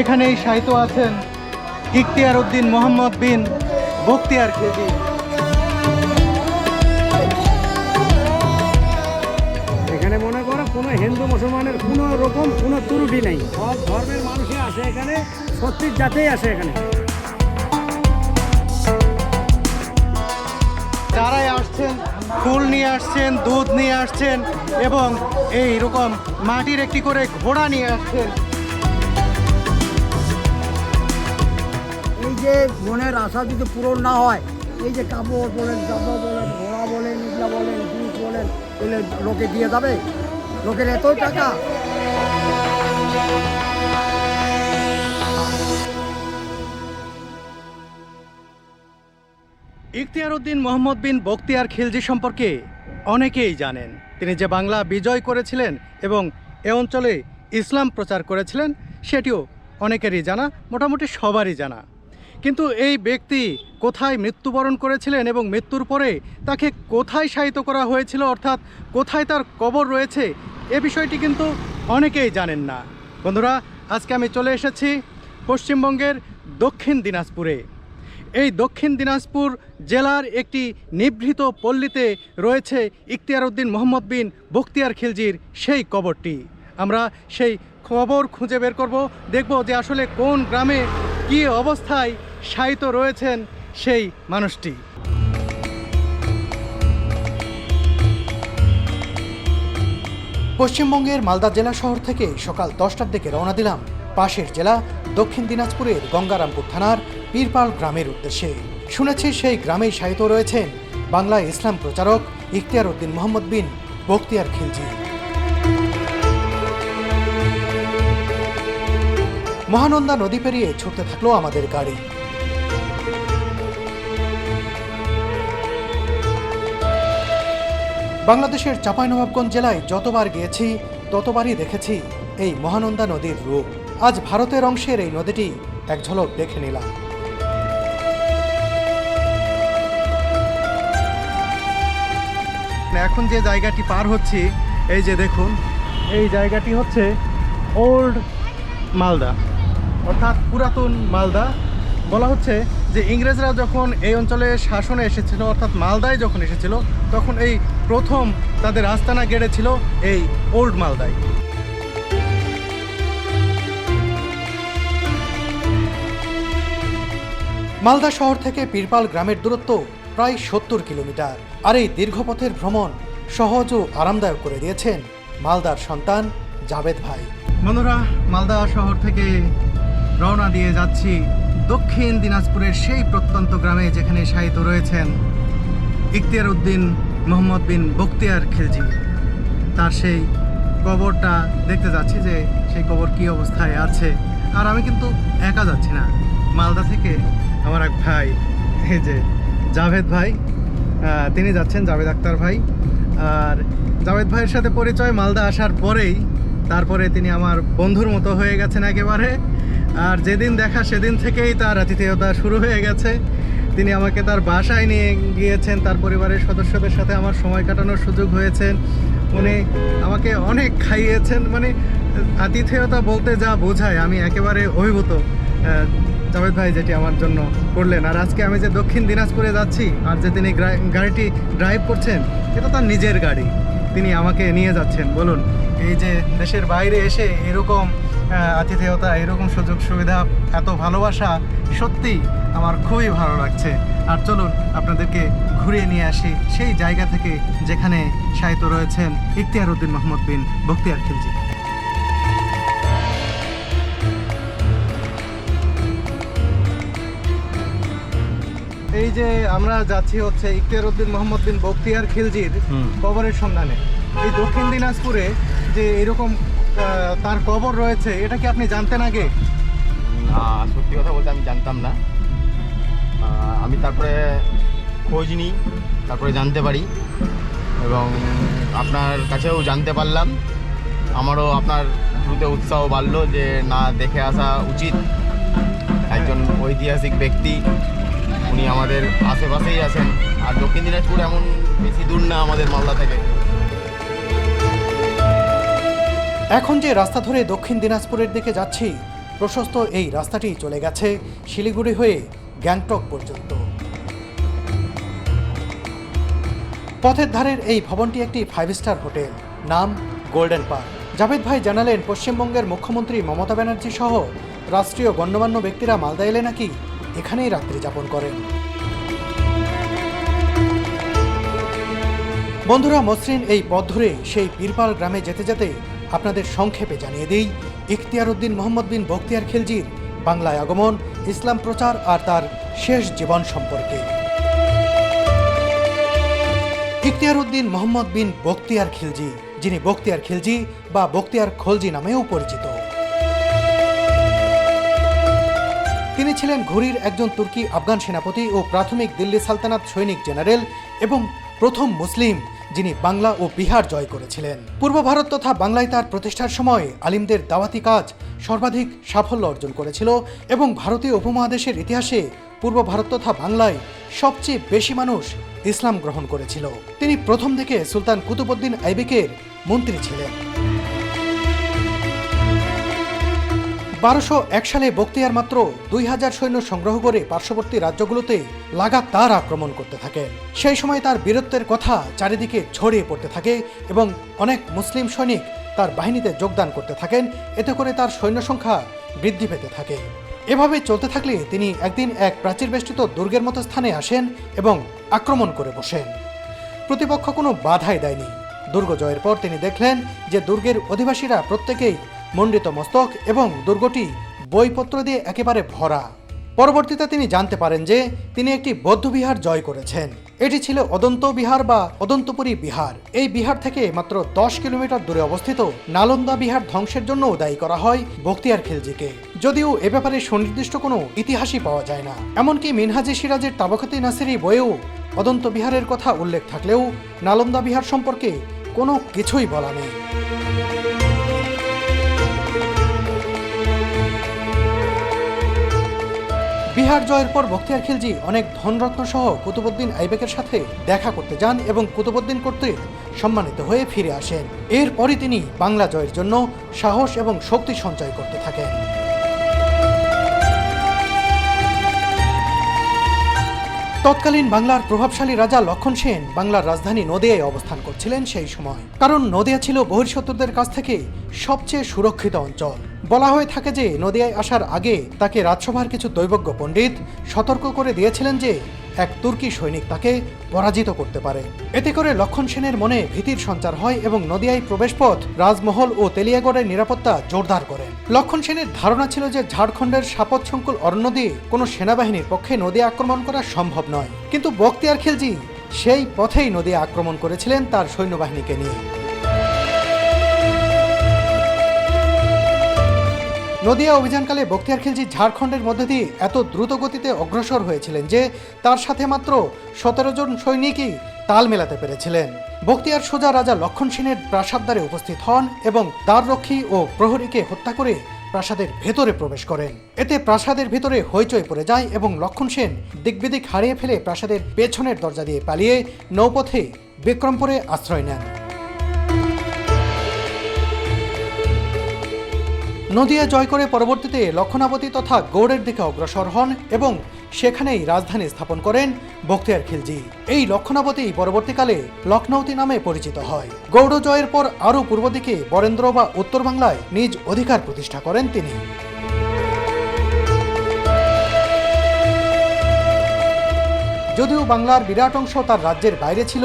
এখানেই সাহিত্য আছেন ইখতিয়ার উদ্দিন মোহাম্মদ বিন বখতিয়ার খেজি এখানে মনে করো কোনো হিন্দু মুসলমানের কোনো রকম কোনো ত্রুটি নেই। সব ধর্মের মানুষই আসে এখানে সত্যির জাতেই আসে এখানে। তারাই আসছেন ফুল নিয়ে আসছেন দুধ নিয়ে আসছেন এবং এই রকম মাটির একটি করে ঘোড়া নিয়ে আসছেন এই মনের আশা যদি পূরণ না হয়, এই যে কাপড় বলেন, জামা বলেন, ঘোড়া বলেন ইজা বলেন দুধ বলেন, এগুলো লোকে দিয়ে যাবে? লোকের এতই টাকা। ইখতিয়ার উদ্দিন মোহাম্মদ বিন বখতিয়ার খিলজি সম্পর্কে অনেকেই জানেন। তিনি যে বাংলা বিজয় করেছিলেন এবং এ অঞ্চলে ইসলাম প্রচার করেছিলেন, সেটিও অনেকেরই জানা, মোটামুটি সবারই জানা। কিন্তু এই ব্যক্তি কোথায় মৃত্যুবরণ করেছিলেন এবং মৃত্যুর পরে তাকে কোথায় শায়িত করা হয়েছিল, অর্থাৎ কোথায় তার কবর রয়েছে, এ বিষয়টি কিন্তু অনেকেই জানেন না। বন্ধুরা, আজকে আমি চলে এসেছি পশ্চিমবঙ্গের দক্ষিণ দিনাজপুরে। এই দক্ষিণ দিনাজপুর জেলার একটি নিভৃত পল্লীতে রয়েছে ইখতিয়ার উদ্দিন মোহাম্মদ বিন বখতিয়ার খিলজির সেই কবরটি। আমরা সেই খবর খুঁজে বের করব, দেখব যে আসলে কোন গ্রামে কী অবস্থায় শায়িত রয়েছেন সেই মানুষটি। পশ্চিমবঙ্গের মালদা জেলা শহর থেকে সকাল দশটার দিকে রওনা দিলাম পাশের জেলা, দক্ষিণ দিনাজপুরের গঙ্গারামপুর থানার পীরপাল গ্রামের উদ্দেশ্যে। শুনেছি সেই গ্রামেই শায়িত রয়েছেন বাংলা ইসলাম প্রচারক ইখতিয়ার উদ্দিন মোহাম্মদ বিন বখতিয়ার খিলজি। মহানন্দা নদী পেরিয়ে ছুটতে থাকল আমাদের গাড়ি। বাংলাদেশের চাঁপাইনবাবগঞ্জ জেলায় যতবার গিয়েছি, ততবারই দেখেছি এই মহানন্দা নদীর রূপ। আজ ভারতের অংশের এই নদীটি এক ঝলক দেখে নিলাম। এখন যে জায়গাটি পার হচ্ছি, এই যে দেখুন, এই জায়গাটি হচ্ছে ওল্ড মালদা অর্থাৎ পুরাতন মালদা বলা হচ্ছে যে ইংরেজরা যখন এই অঞ্চলে শাসনে এসেছিল, অর্থাৎ মালদায় যখন এসেছিল, তখন এই প্রথম তাদের আস্তানা গেড়েছিল এই ওল্ড মালদায়। মালদা শহর থেকে পীরপাল গ্রামের দূরত্ব প্রায় সত্তর কিলোমিটার। আর এই দীর্ঘপথের ভ্রমণ সহজ ও আরামদায়ক করে দিয়েছেন মালদার সন্তান জাবেদ ভাই। বন্ধুরা, মালদা শহর থেকে রওনা দিয়ে যাচ্ছি দক্ষিণ দিনাজপুরের সেই প্রত্যন্ত গ্রামে যেখানে শায়িত রয়েছেন ইখতিয়ার উদ্দিন মোহাম্মদ বিন বখতিয়ার খিলজি। তার সেই কবরটা দেখতে যাচ্ছি যে সেই কবর কি অবস্থায় আছে। আর আমি কিন্তু একা যাচ্ছি না। মালদা থেকে আমার এক ভাই, এই যে জাভেদ ভাই তিনি যাচ্ছেন, জাভেদ আক্তার ভাই। আর জাভেদ ভাইয়ের সাথে পরিচয় মালদা আসার পরেই, তারপরে তিনি আমার বন্ধুর মতো হয়ে গেছেন একেবারে। আর যেদিন দেখা, সেদিন থেকেই তার আতিথেয়তা শুরু হয়ে গেছে। তিনি আমাকে তার বাসায় নিয়ে গিয়েছেন, তার পরিবারের সদস্যদের সাথে আমার সময় কাটানোর সুযোগ হয়েছে উনি আমাকে অনেক খাইয়েছেন। মানে আতিথেয়তা বলতে যা বোঝায়, আমি একেবারে অভিভূত। জাভেদ ভাই, যেটি আমার জন্য করলেন। আর আজকে আমি যে দক্ষিণ দিনাজপুরে যাচ্ছি, আর যে তিনি গাড়িটি ড্রাইভ করছেন, এটা তার নিজের গাড়ি। তিনি আমাকে নিয়ে যাচ্ছেন। বলুন, এই যে দেশের বাইরে এসে এরকম আতিথেয়তা এরকম সুযোগ সুবিধা এত ভালোবাসা সত্যি আমার খুবই ভালো লাগছে। আর চলুন আপনাদেরকে ঘুরিয়ে নিয়ে আসি সেই জায়গা থেকে যেখানে সাহিত্য রয়েছেন ইখতিয়ার উদ্দিন মোহাম্মদ বিন বখতিয়ার খিলজি। এই যে আমরা যাচ্ছি হচ্ছে ইখতিয়ার উদ্দিন মোহাম্মদ বিন বখতিয়ার খিলজির কবরের সন্ধানে। এই দক্ষিণ দিনাজপুরে যে এরকম তার কবর রয়েছে, এটা কি আপনি জানতেন আগে? না, সত্যি কথা বলতে আমি জানতাম না। আমি তারপরে খোঁজ নিই, তারপরে জানতে পারি। এবং আপনার কাছেও জানতে পারলাম। আমারও আপনার থ্রুতে উৎসাহ বাড়লো যে, না, দেখে আসা উচিত। একজন ঐতিহাসিক ব্যক্তি, উনি আমাদের আশেপাশেই আছেন। আর দক্ষিণ দিনাজপুর এমন বেশি দূর না আমাদের মালদা থেকে। এখন যে রাস্তা ধরে দক্ষিণ দিনাজপুরের দিকে যাচ্ছি, প্রশস্ত এই রাস্তাটি চলে গেছে শিলিগুড়ি হয়ে গ্যাংটক পর্যন্ত। পথের ধারের এই ভবনটি একটি ফাইভ স্টার হোটেল, নাম গোল্ডেন পার্ক জাভেদ ভাই জানালেন, পশ্চিমবঙ্গের মুখ্যমন্ত্রী মমতা ব্যানার্জি সহ রাষ্ট্রীয় গণ্যমান্য ব্যক্তিরা মালদা এলে নাকি এখানেই রাত্রি যাপন করেন। বন্ধুরা, মসৃণ এই পথ ধরে সেই পীরপাল গ্রামে যেতে যেতে আপনাদের সংক্ষেপে জানিয়ে দিই ইখতিয়ার উদ্দিন মোহাম্মদ বিন বখতিয়ার খিলজির বাংলায় আগমন, ইসলাম প্রচার আর তার শেষ জীবন সম্পর্কে। ইখতিয়ার উদ্দিন মোহাম্মদ বিন বখতিয়ার খিলজি, যিনি বখতিয়ার খিলজি বা বখতিয়ার খলজি নামেও পরিচিত। তিনি ছিলেন ঘুরির একজন তুর্কি আফগান সেনাপতি ও প্রাথমিক দিল্লি সালতানাত সৈনিক জেনারেল এবং প্রথম মুসলিম যিনি বাংলা ও বিহার জয় করেছিলেন। পূর্ব ভারত তথা বাংলায় তার প্রতিষ্ঠার সময় আলিমদের দাওয়াতি কাজ সর্বাধিক সাফল্য অর্জন করেছিল এবং ভারতীয় উপমহাদেশের ইতিহাসে পূর্ব ভারত তথা বাংলায় সবচেয়ে বেশি মানুষ ইসলাম গ্রহণ করেছিল। তিনি প্রথম থেকে সুলতান কুতুবুদ্দিন আইবেকের মন্ত্রী ছিলেন। বারোশো এক সালে বক্তিয়ার মাত্র দুই হাজার সৈন্য সংগ্রহ করে পার্শ্ববর্তী রাজ্যগুলোতে লাগাতার আক্রমণ করতে থাকেন সেই সময় তার বীরত্বের কথা চারিদিকে ছড়িয়ে পড়তে থাকে এবং অনেক মুসলিম সৈনিক তার বাহিনীতে যোগদান করতে থাকেন। এতে করে তার সৈন্য সংখ্যা বৃদ্ধি পেতে থাকে। এভাবে চলতে থাকলে তিনি একদিন এক প্রাচীর বেষ্টিত দুর্গের মতো স্থানে আসেন এবং আক্রমণ করে বসেন। প্রতিপক্ষ কোনো বাধাই দেয়নি। দুর্গ জয়ের পর তিনি দেখলেন যে দুর্গের অধিবাসীরা প্রত্যেকেই মণ্ডিত মস্তক এবং দুর্গটি বইপত্র দিয়ে একেবারে ভরা। পরবর্তীতে তিনি জানতে পারেন যে তিনি একটি বৌদ্ধবিহার জয় করেছেন। এটি ছিল অদন্ত বিহার বা অদন্তপুরী বিহার। এই বিহার থেকে মাত্র দশ কিলোমিটার দূরে অবস্থিত নালন্দা বিহার ধ্বংসের জন্য দায়ী করা হয় বখতিয়ার খিলজিকে। যদিও এ ব্যাপারে সুনির্দিষ্ট কোনো ইতিহাসই পাওয়া যায় না। এমনকি মিনহাজি সিরাজের তাবাকতি নাসিরি বইয়েও অদন্ত বিহারের কথা উল্লেখ থাকলেও নালন্দা বিহার সম্পর্কে কোনো কিছুই বলা নেই। বিহার জয়ের পর বখতিয়ার খিলজি অনেক ধনরত্ন সহ কুতুবুদ্দিন আইবেকের সাথে দেখা করতে যান এবং কুতুবুদ্দিন কর্তৃক সম্মানিত হয়ে ফিরে আসেন। এরপরই তিনি বাংলা জয়ের জন্য সাহস এবং শক্তি সঞ্চয় করতে থাকেন। তৎকালীন বাংলার প্রভাবশালী রাজা লক্ষণ সেন বাংলার রাজধানী নদিয়ায় অবস্থান করছিলেন সেই সময়। কারণ নদিয়া ছিল বহির্শত্রুদের কাছ থেকে সবচেয়ে সুরক্ষিত অঞ্চল। বলা হয়ে থাকে যে নদিয়ায় আসার আগে তাকে রাজসভার কিছু দৈবজ্ঞ পণ্ডিত সতর্ক করে দিয়েছিলেন যে এক তুর্কি সৈনিক তাকে পরাজিত করতে পারে। এতে করে লক্ষণ সেনের মনে ভীতির সঞ্চার হয় এবং নদিয়ায় প্রবেশপথ রাজমহল ও তেলিয়াগড়ের নিরাপত্তা জোরদার করে। লক্ষণ সেনের ধারণা ছিল যে ঝাড়খণ্ডের সাপত সংকুল অরণ্য দিয়ে কোনো সেনাবাহিনীর পক্ষে নদিয়া আক্রমণ করা সম্ভব নয়। কিন্তু বক্তিয়ার খিলজি সেই পথেই নদিয়া আক্রমণ করেছিলেন তার সৈন্যবাহিনীকে নিয়ে। নদিয়া অভিযানকালে বখতিয়ার খিলজি ঝাড়খণ্ডের মধ্যে দিয়ে এত দ্রুত গতিতে অগ্রসর হয়েছিলেন যে তার সাথে মাত্র সতেরো জন সৈনিকই তাল মেলাতে পেরেছিলেন। বখতিয়ার সোজা রাজা লক্ষণ সেনের প্রাসাদদ্বারে উপস্থিত হন এবং দ্বাররক্ষী ও প্রহরীকে হত্যা করে প্রাসাদের ভেতরে প্রবেশ করেন। এতে প্রাসাদের ভিতরে হইচই পড়ে যায় এবং লক্ষণ সেন দিকবিদিক হারিয়ে ফেলে প্রাসাদের পেছনের দরজা দিয়ে পালিয়ে নৌপথে বিক্রমপুরে আশ্রয় নেন। নদিয়া জয় করে পরবর্তীতে লক্ষণাবতী তথা গৌড়ের দিকে অগ্রসর হন এবং সেখানেই রাজধানী স্থাপন করেন বখতিয়ার খিলজি। এই লক্ষণাবতী পরবর্তীকালে লখনৌতি নামে পরিচিত হয়। গৌড় জয়ের পর আরও পূর্ব দিকে বরেন্দ্র বা উত্তর বাংলায় নিজ অধিকার প্রতিষ্ঠা করেন তিনি। যদিও বাংলার বিরাট অংশ তার রাজ্যের বাইরে ছিল,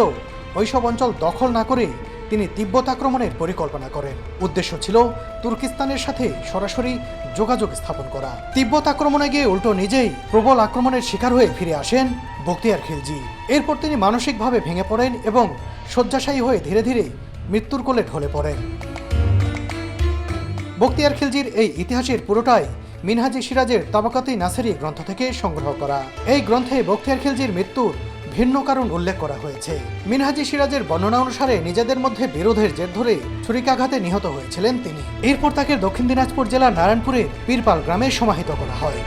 ওইসব অঞ্চল দখল না করে তিনি তিব্বত আক্রমণের পরিকল্পনা করেন। উদ্দেশ্য ছিল তুর্কিস্তানের সাথে সরাসরি যোগাযোগ স্থাপন করা। তিব্বত আক্রমণে গিয়ে উল্টো নিজেই প্রবল আক্রমণের শিকার হয়ে ফিরে আসেন বক্তিয়ার খিলজি। এরপর তিনি মানসিকভাবে ভেঙে পড়েন এবং শয্যাশায়ী হয়ে ধীরে ধীরে মৃত্যুর কোলে ঢলে পড়েন। বক্তিয়ার খিলজির এই ইতিহাসের পুরোটাই মিনহাজি সিরাজের তাবাকাতি নাসেরি গ্রন্থ থেকে সংগ্রহ করা। এই গ্রন্থে বক্তিয়ার খিলজির মৃত্যুর ভিন্ন কারণ উল্লেখ করা হয়েছে। মিনহাজি সিরাজের বর্ণনা অনুসারে নিজেদের মধ্যে বিরোধের জের ধরে ছুরিকাঘাতে নিহত হয়েছিলেন তিনি। এরপর তাকে দক্ষিণ দিনাজপুর জেলার নারায়ণপুরের পীরপাল গ্রামে সমাহিত করা হয়।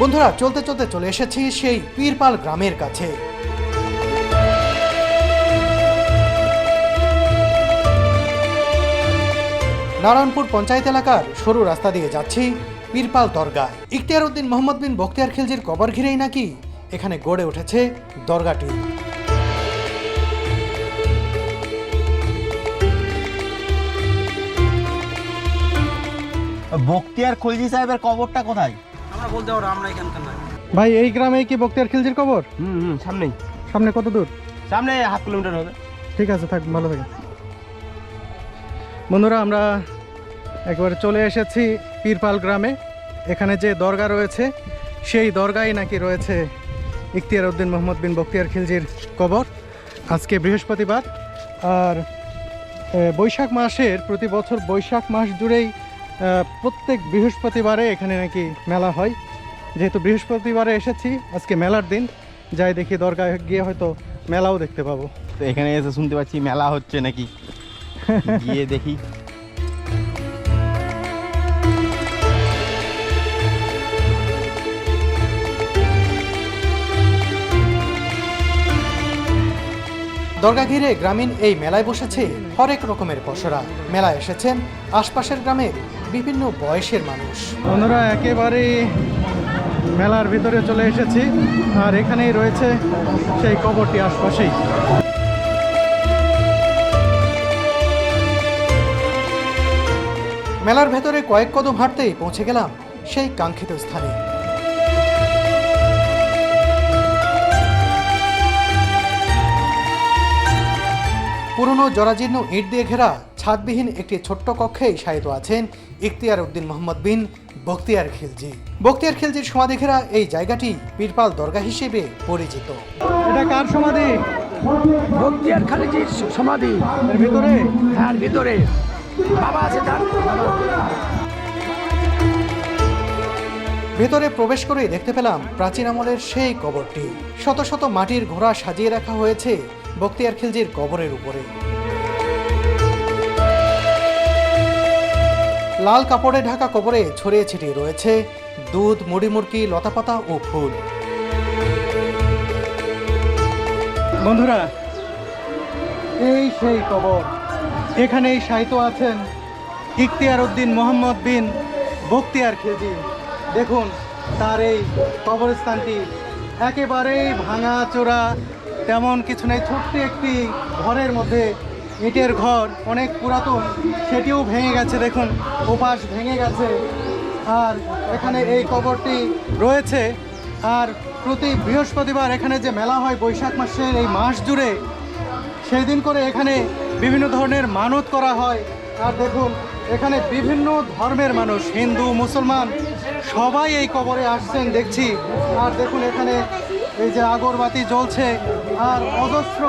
বন্ধুরা, চলতে চলতে চলে এসেছি সেই পীরপাল গ্রামের কাছে। নারায়ণপুর পঞ্চায়েত এলাকার সরু রাস্তা দিয়ে যাচ্ছি। পীরপাল দরগা ইখতিয়ার উদ্দিন মোহাম্মদ বিন বখতিয়ার খিলজির কবর ঘিরেই নাকি এখানে গড়ে উঠেছে দরগাটি বক্তিয়ার খলজি সাহেবের কবরটা কোথায়? আমরা বলতে পারব আমরা এখানকার না ভাই এই গ্রামে কি বখতিয়ার খিলজির কবর? হুম হুম সামনেই। সামনে কত দূর? সামনে হাফ কিলোমিটার হবে। ঠিক আছে থাক ভালো থাকে বন্ধুরা আমরা একবারে চলে এসেছি পীরপাল গ্রামে। এখানে যে দরগা রয়েছে সেই দরগায় নাকি রয়েছে ইখতিয়ার উদ্দিন মোহাম্মদ বিন বখতিয়ার খিলজির কবর। আজকে বৃহস্পতিবার আর বৈশাখ মাসের প্রতি বছর বৈশাখ মাস জুড়েই প্রত্যেক বৃহস্পতিবারে এখানে নাকি মেলা হয়। যেহেতু বৃহস্পতিবারে এসেছি আজকে মেলার দিন যাই দেখি দরগায় গিয়ে হয়তো মেলাও দেখতে পাবো। তো এখানে এসে শুনতে পাচ্ছি মেলা হচ্ছে নাকি? গিয়ে দেখি। দরগা ঘিরে গ্রামীণ এই মেলায় বসেছে হরেক রকমের পসরা মেলায় এসেছেন আশপাশের গ্রামের বিভিন্ন বয়সের মানুষ। বন্ধুরা একেবারে মেলার ভিতরে চলে এসেছি আর এখানেই রয়েছে সেই কবরটি আশপাশেই। মেলার ভেতরে কয়েক কদম হাঁটতেই পৌঁছে গেলাম সেই কাঙ্ক্ষিত স্থানে। পুরনো জরাজীর্ণ ইট দিয়ে ঘেরা ছাদবিহীন একটি ছোট্ট কক্ষেই শায়িত আছেন ইখতিয়ার উদ্দিন মোহাম্মদ বিন বখতিয়ার খিলজি। বখতিয়ার খিলজির সমাধি ঘেরা এই জায়গাটি পীরপাল দরগা হিসেবে পরিচিত। এটা কার সমাধি? বক্তিয়ার খালিজির সমাধি। এর ভিতরে? হ্যাঁ ভিতরে। বাবা আছে তার। ভেতরে প্রবেশ করেই দেখতে পেলাম প্রাচীন আমলের সেই কবরটি। শত শত মাটির ঘোড়া সাজিয়ে রাখা হয়েছে বখতিয়ার খিলজির কবরের উপরে। লাল কাপড়ে ঢাকা কবরে ছড়িয়ে ছিটিয়ে রয়েছে দুধ মুড়ি মুড়কি লতাপাতা ও ফুল। বন্ধুরা এই সেই কবর। এখানেই সাহিত্য আছেন ইখতিয়ার উদ্দিন মোহাম্মদ বিন বখতিয়ার খিলজি। দেখুন তার এই কবরস্থানটি একেবারেই ভাঙা চোরা তেমন কিছু নেই, ছোট্ট একটি ঘরের মধ্যে ইটের ঘর, অনেক পুরাতন, সেটিও ভেঙে গেছে, দেখুন, ওপাশ ভেঙে গেছে। আর এখানে এই কবরটি রয়েছে। আর প্রতি বৃহস্পতিবার এখানে যে মেলা হয়, বৈশাখ মাসের এই মাস জুড়ে সেই দিন করে এখানে বিভিন্ন ধরনের মানত করা হয়। আর দেখুন, এখানে বিভিন্ন ধর্মের মানুষ, হিন্দু, মুসলমান, সবাই এই কবরে আসছেন, দেখছি। আর দেখুন, এখানে এই যে আগরবাতি জ্বলছে আর অজস্র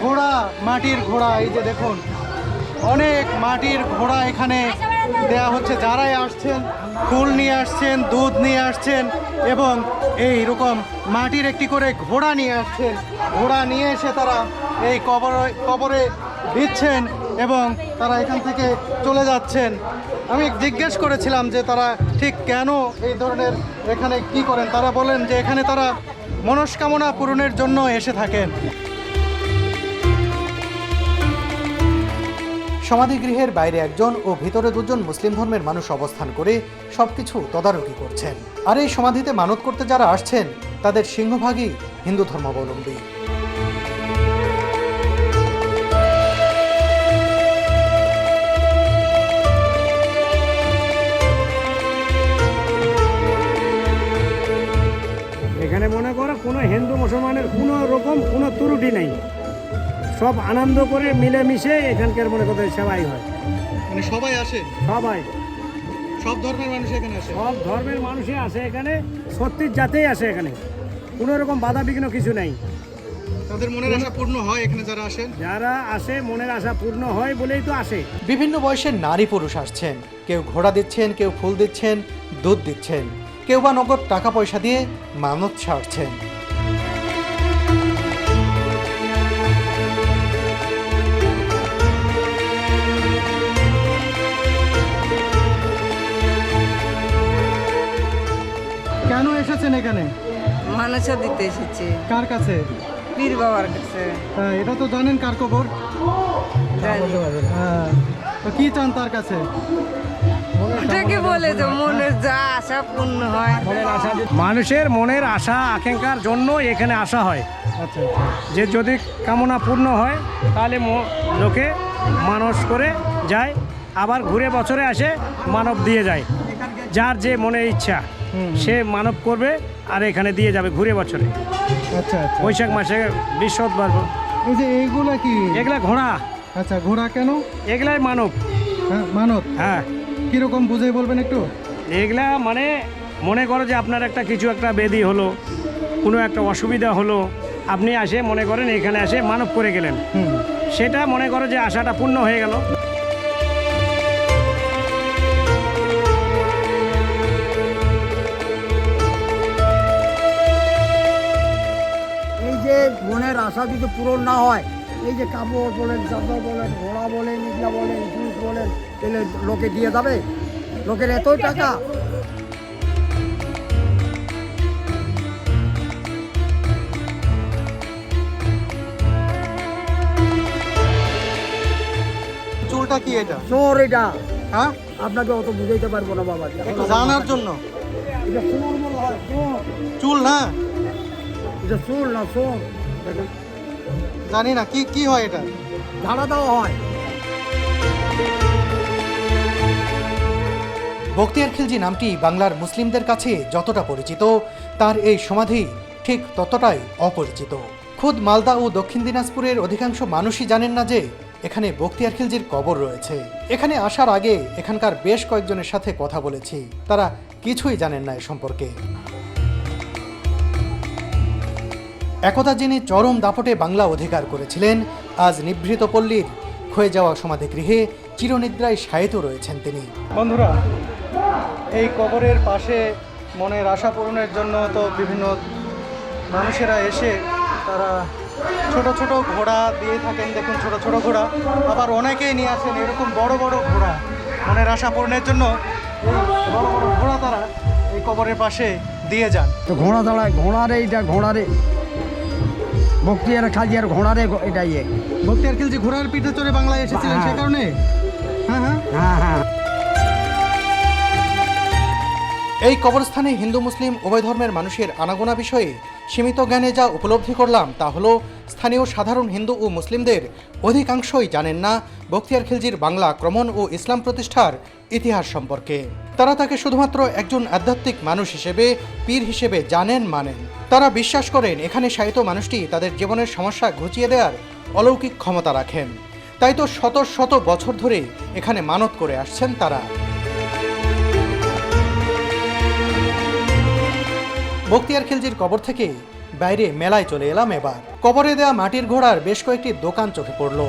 ঘোড়া মাটির ঘোড়া, এই যে দেখুন, অনেক মাটির ঘোড়া এখানে দেয়া হচ্ছে। যারাই আসছেন, ফুল নিয়ে আসছেন, দুধ নিয়ে আসছেন এবং এই রকম মাটির একটি করে ঘোড়া নিয়ে আসছেন। ঘোড়া নিয়ে এসে তারা এই কবর, কবরে দিচ্ছেন এবং তারা এখান থেকে চলে যাচ্ছেন। আমি জিজ্ঞেস করেছিলাম যে তারা ঠিক কেন এই ধরনের এখানে কি করেন? তারা বলেন যে এখানে তারা মনস্কামনা পূরণের জন্য এসে থাকেন। সমাধিগৃহের বাইরে একজন ও ভিতরে দুজন মুসলিম ধর্মের মানুষ অবস্থান করে সবকিছু তদারকি করছেন। আর এই সমাধিতে মানত করতে যারা আসছেন, তাদের সিংহভাগই হিন্দু ধর্মাবলম্বী। হিন্দু মুসলমানের কোনো রকম কোনো ত্রুটি নেই। সব আনন্দ করে মিলেমিশে এখানকার মনে করতে সেবাই হয়। মানে সবাই আসে? সবাই। সব ধর্মের মানুষ এখানে আসে? সব ধর্মের মানুষই আসে এখানে সত্যির জাতেই আসে এখানে। কোনো রকম বাধা বিঘ্ন কিছু নেই। তাদের মনের আশা পূর্ণ হয় এখানে যারা আসেন? যারা আসে মনের আশা পূর্ণ হয় বলেই তো আসে। বিভিন্ন বয়সের নারী পুরুষ আসছেন। কেউ ঘোড়া দিচ্ছেন কেউ ফুল দিচ্ছেন দুধ দিচ্ছেন। কেউ বা নগদ টাকা পয়সা দিয়ে মানত ছাড়ছেন এসেছেন এখানে? মানুষও দিতে এসেছি। কার কাছে? পীর বাবার কাছে। হ্যাঁ, এটা তো জানেন কার কবর জানি। হ্যাঁ। তো কি চান তার কাছে? ওটাকে বলে মনের যা আশা পূর্ণ হয়। মানুষের মনের আশা আকাঙ্ক্ষার জন্য এখানে আসা হয়। আচ্ছা। যে যদি কামনা পূর্ণ হয় তাহলে লোকে মানস করে যায় আবার ঘুরে বছরে আসে মানব দিয়ে যায়। যার যে মনে ইচ্ছা। সে মানব করবে আর এখানে দিয়ে যাবে ঘুরে বছরে। আচ্ছা আচ্ছা। বৈশাখ মাসে বৃহস্পতিবার। এই যে এইগুলা কি? এগুলা ঘোড়া। আচ্ছা ঘোড়া কেন? এগুলাই মানব। হ্যাঁ মানত হ্যাঁ। কীরকম বুঝে বলবেন একটু? এগুলা মানে মনে করো যে আপনার একটা কিছু একটা বেদি হলো কোনো একটা অসুবিধা হলো আপনি আসে মনে করেন এখানে আসে মানব করে গেলেন। সেটা মনে করো যে আশাটা পূর্ণ হয়ে গেল। আশা যদি পূরণ না হয় এই যে কাপড় বলেন জামা বলেন ঘোড়া বলেন এগুলা বলেন জুস বলেন তাহলে লোকে দিয়ে যাবে? লোকের এতই টাকা। চুলটা কি এটা? চোর এটা। হ্যাঁ? আপনাকে অত বুঝাইতে পারব না বাবা একটু জানার জন্য। এটা চোর হয় চোর। চুল না? এটা চোর না চোর। জানি না, কি কি হয় এটা? ধারা দেওয়া হয়। বখতিয়ার খিলজি নামটি বাংলার মুসলিমদের কাছে যতটা পরিচিত, তার এই সমাধি ঠিক ততটাই অপরিচিত। খুদ মালদা ও দক্ষিণ দিনাজপুরের অধিকাংশ মানুষই জানেন না যে, এখানে বখতিয়ার খিলজির কবর রয়েছে। এখানে আসার আগে এখানকার বেশ কয়েকজনের সাথে কথা বলেছি, তারা কিছুই জানেন না এ সম্পর্কে। একদা যিনি চরম দাপটে বাংলা অধিকার করেছিলেন আজ নিভৃত পল্লীর ক্ষয়ে যাওয়া সমাধিগৃহে চিরনিদ্রায় শায়িত রয়েছেন তিনি। বন্ধুরা এই কবরের পাশে মনের আশা পূরণের জন্য তো বিভিন্ন মানুষেরা এসে তারা ছোট ছোট ঘোড়া দিয়ে থাকেন। দেখুন ছোট ছোট ঘোড়া। আবার অনেকেই নিয়ে আসেন এরকম বড় বড় ঘোড়া। মনের আশা পূরণের জন্য এই বড় বড় ঘোড়া তারা এই কবরের পাশে দিয়ে যান। তো ঘোড়া দাঁড়ায় ঘোড়ারে এটা ঘোড়ারে বক্তিয়ার খাজিয়ার ঘোড়ারে এটা ইয়ে। বক্তিয়ার খিলজি ঘোড়ার পিঠে চড়ে বাংলায় এসেছিলেন সে হ্যাঁ। কারণে? হ্যাঁ হ্যাঁ। হ্যাঁ হ্যাঁ। এই কবরস্থানে হিন্দু মুসলিম উভয় ধর্মের মানুষের আনাগোনা বিষয়ে সীমিত জ্ঞানে যা উপলব্ধি করলাম তা হলো স্থানীয় সাধারণ হিন্দু ও মুসলিমদের অধিকাংশই জানেন না বখতিয়ার খিলজির বাংলা আক্রমণ ও ইসলাম প্রতিষ্ঠার ইতিহাস সম্পর্কে। তারা তাকে শুধুমাত্র একজন আধ্যাত্মিক মানুষ হিসেবে, পীর হিসেবে জানেন, মানেন। তারা বিশ্বাস করেন, এখানে সাহিত্য মানুষটি তাদের জীবনের সমস্যা ঘুচিয়ে দেওয়ার অলৌকিক ক্ষমতা রাখেন। তাই তো শত শত বছর ধরে এখানে মানত করে আসছেন তারা। বক্তিয়ার খিলজির কবর থেকে বাইরে মেলায় চলে এলাম এবার। কবরে দেয়া মাটির ঘোড়ার বেশ কয়েকটি দোকান চোখে পড়ল।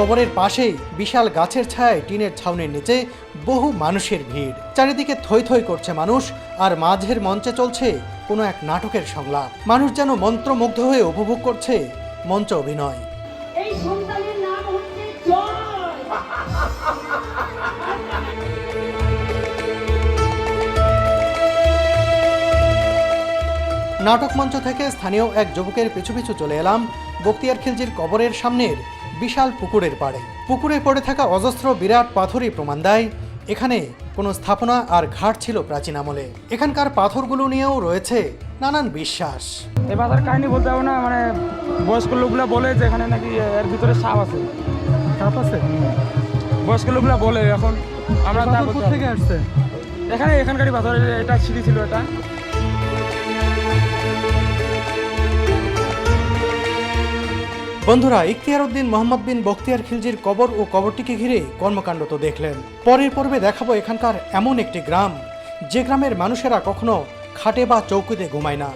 কবরের পাশেই বিশাল গাছের ছায়ায় টিনের ছাউনির নিচে বহু মানুষের ভিড়। চারিদিকে থই থই করছে মানুষ আর মাঝের মঞ্চে চলছে কোনো এক নাটকের সংলাপ। মানুষ যেন মন্ত্রমুগ্ধ হয়ে উপভোগ করছে মঞ্চ অভিনয়। এই সন্তানের নাম হচ্ছে নাটক মঞ্চ থেকে স্থানীয় এক যুবকের পিছু পিছু চলে এলাম। বক্তিয়ার খিলজির কবরের সামনের বিশাল পুকুরের পাড়ে। পুকুরে পড়ে থাকা অজস্র বিরাট পাথরই প্রমাণ দেয় এখানে কোনো স্থাপনা আর ঘাট ছিল প্রাচীন আমলে। এখানকার পাথরগুলো নিয়েও রয়েছে নানান বিশ্বাস। এই পাতার কাহিনী বলতে হবে না মানে বয়স্ক লোকগুলো বলে যে এখানে নাকি এর ভিতরে সাপ আছে। সাপ আছে? বয়স্ক লোকগুলো বলে এখন আমরা তা না। আসছে? এখানে এখানকারই পাথর এটা সিঁড়ি ছিল এটা। বন্ধুরা ইখতিয়ার উদ্দিন, মোহাম্মদ বিন বখতিয়ার খিলজির কবর ও কবরটিকে ঘিরে কর্মকাণ্ড তো দেখলেন। পরের পর্বে দেখাবো এখানকার এমন একটি গ্রাম, যে গ্রামের মানুষেরা কখনো খাটে বা চৌকিতে ঘুমায় না।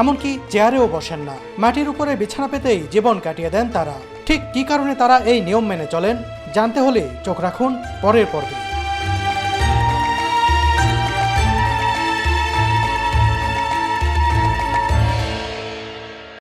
এমনকি চেয়ারেও বসেন না। মাটির উপরে বিছানা পেতেই জীবন কাটিয়ে দেন তারা। ঠিক কী কারণে তারা এই নিয়ম মেনে চলেন, জানতে হলে চোখ রাখুন পরের পর্বে।